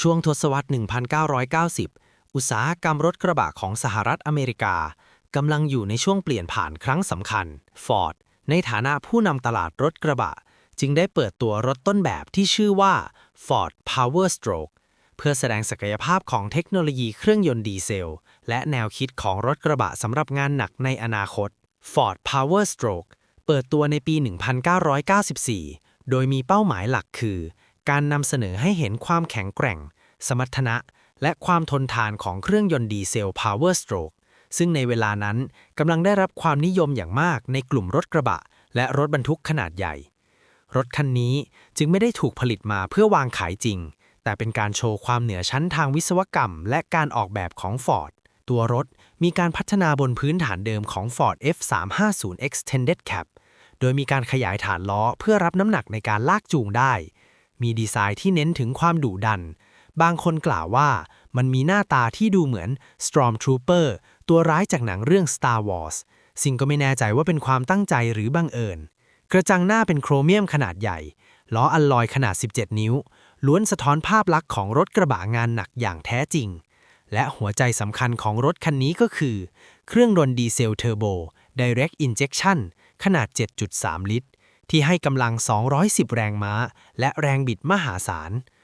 ช่วงทศวรรษ 1990 อุตสาหกรรมรถกระบะของสหรัฐอเมริกากำลังอยู่ในช่วงเปลี่ยนผ่านครั้งสำคัญ Ford ในฐานะผู้นำตลาดรถกระบะ จึงได้เปิดตัวรถต้นแบบที่ชื่อว่า Ford Power Stroke เพื่อแสดงศักยภาพของเทคโนโลยีเครื่องยนต์ดีเซล และแนวคิดของรถกระบะสำหรับงานหนักในอนาคต Ford Power Stroke เปิดตัวในปี 1994 โดยมีเป้าหมายหลักคือ การนำเสนอให้เห็นความแข็งแกร่ง สมรรถนะ และความทนทานของเครื่องยนต์ดีเซล Power Stroke ซึ่งในเวลานั้นกำลังได้รับความนิยมอย่างมากในกลุ่มรถกระบะ และรถบรรทุกขนาดใหญ่ รถคันนี้จึงไม่ได้ถูกผลิตมาเพื่อวางขายจริง แต่เป็นการโชว์ความเหนือชั้นทางวิศวกรรม และการออกแบบของ Ford ตัวรถมีการพัฒนาบนพื้นฐานเดิมของ Ford F350 Extended Cab โดยมีการขยายฐานล้อเพื่อรับน้ำหนักในการลากจูงได้ มีดีไซน์ที่เน้นถึงความดุดัน บางคนกล่าวว่ามันมีหน้าตาที่ดูเหมือน Stormtrooper ตัวร้ายจากหนังเรื่อง Star Wars สิ่งก็ไม่แน่ใจว่าเป็นความตั้งใจหรือบังเอิญ กระจังหน้าเป็นโครเมียมขนาดใหญ่ ล้ออัลลอยขนาด 17 นิ้ว ล้วนสะท้อนภาพลักษณ์ของรถกระบะงานหนักอย่างแท้จริง และหัวใจสำคัญของรถคันนี้ก็คือ เครื่องยนดีเซลเทอร์โบ Direct Injection ขนาด 7.3 ลิตร ที่ให้กำลัง 210 แรงม้า และแรงบิดมหาศาล